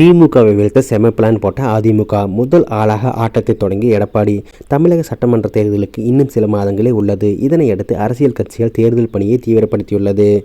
திமுகவை வீழ்த்த செம பிளான் போட்ட அதிமுக முதல் ஆளாக ஆட்டத்தை தொடங்கி எடப்பாடி. தமிழக சட்டமன்ற தேர்தலுக்கு இன்னும் சில மாதங்களே உள்ளது. இதனையடுத்து அரசியல் கட்சிகள் தேர்தல் பணியை தீவிரப்படுத்தியுள்ளது.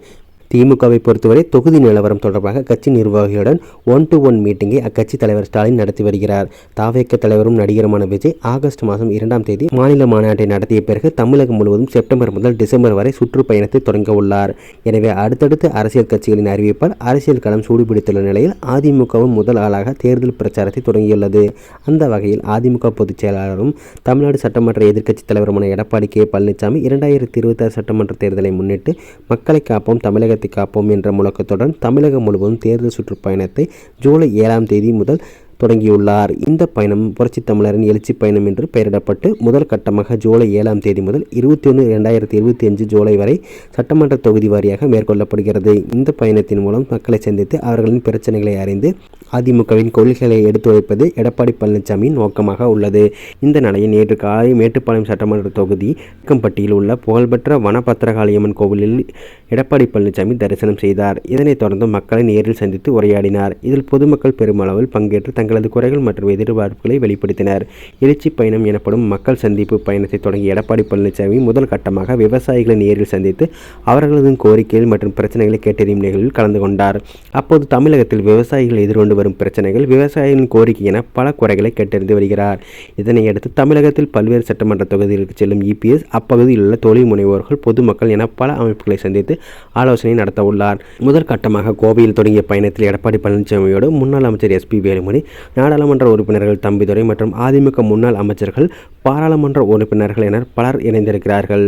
திமுகவை பொறுத்தவரை தொகுதி நிலவரம் தொடர்பாக கட்சி நிர்வாகிகளுடன் ஒன் டு ஒன் மீட்டிங்கை அக்கட்சி தலைவர் ஸ்டாலின் நடத்தி வருகிறார். தாவேக்க தலைவரும் நடிகருமான விஜய் ஆகஸ்ட் மாதம் இரண்டாம் தேதி மாநில மாநாட்டை நடத்திய பிறகு தமிழகம் முழுவதும் செப்டம்பர் முதல் டிசம்பர் வரை சுற்றுப்பயணத்தை தொடங்க உள்ளார். எனவே அடுத்தடுத்து அரசியல் கட்சிகளின் அறிவிப்பால் அரசியல் களம் சூடுபிடித்துள்ள நிலையில் அதிமுகவும் முதல் ஆளாக தேர்தல் பிரச்சாரத்தை தொடங்கியுள்ளது. அந்த வகையில் அதிமுக பொதுச் செயலாளரும் தமிழ்நாடு சட்டமன்ற எதிர்க்கட்சித் தலைவருமான எடப்பாடி கே பழனிசாமி இரண்டாயிரத்தி இருபத்தாறு சட்டமன்ற தேர்தலை முன்னிட்டு மக்களை காப்போம் தமிழகத்தை காப்போம் என்ற முழக்கத்துடன் தமிழகம் முழுவதும் தேர்தல் சுற்றுப்பயணத்தை ஜூலை ஏழாம் தேதி முதல் தொடங்கியுள்ளார். இந்த பயணம் புரட்சி தமிழரின் எழுச்சி பயணம் என்று பெயரிடப்பட்டு முதல் கட்டமாக ஜூலை ஏழாம் தேதி முதல் இருபத்தி ஒன்று இரண்டாயிரத்தி இருபத்தி அஞ்சு ஜூலை வரை சட்டமன்ற தொகுதி வாரியாக மேற்கொள்ளப்படுகிறது. இந்த பயணத்தின் மூலம் மக்களை சந்தித்து அவர்களின் பிரச்சனைகளை அறிந்து அதிமுகவின் கொள்கைகளை எடுத்துரைப்பது எடப்பாடி பழனிசாமியின் நோக்கமாக உள்ளது. இந்த நிலையில் நேற்று காலை மேட்டுப்பாளையம் சட்டமன்ற தொகுதி கம்பட்டியில் உள்ள புகழ்பெற்ற வனபத்திரகாளியம்மன் கோவிலில் எடப்பாடி பழனிசாமி தரிசனம் செய்தார். இதனைத் தொடர்ந்து மக்களை நேரில் சந்தித்து உரையாடினார். இதில் பொதுமக்கள் பெருமளவில் பங்கேற்று தங்களது குறைகள் மற்றும் எதிர்பார்ப்புகளை வெளிப்படுத்தினர். எழுச்சி பயணம் எனப்படும் மக்கள் சந்திப்பு பயணத்தை தொடங்கிய எடப்பாடி பழனிசாமி முதல் கட்டமாக விவசாயிகளை நேரில் சந்தித்து அவர்களது கோரிக்கைகள் மற்றும் பிரச்சனைகளை கேட்டறியும் நிகழ்வில் கலந்து கொண்டார். அப்போது தமிழகத்தில் விவசாயிகள் எதிர்கொண்டு வரும் பிரச்சனைகள் விவசாயிகளின் கோரிக்கை என பல குறைகளை கேட்டறிந்து வருகிறார். இதனையடுத்து தமிழகத்தில் பல்வேறு சட்டமன்ற தொகுதிகளுக்கு செல்லும் இபிஎஸ் அப்பகுதியில் உள்ள தொழில் முனைவோர்கள் பொதுமக்கள் என பல அமைப்புகளை சந்தித்து ஆலோசனை நடத்த உள்ளார் முதல் கட்டமாக கோவையில் தொடங்கிய பயணத்தில் எடப்பாடி பழனிசாமியோடு முன்னாள் அமைச்சர் எஸ்பி வேலுமணி நாடாளுமன்ற உறுப்பினர்கள் தம்பிதுரை மற்றும் அதிமுக முன்னாள் அமைச்சர்கள் பாராளுமன்ற உறுப்பினர்கள் என பலர் இணைந்திருக்கிறார்கள்.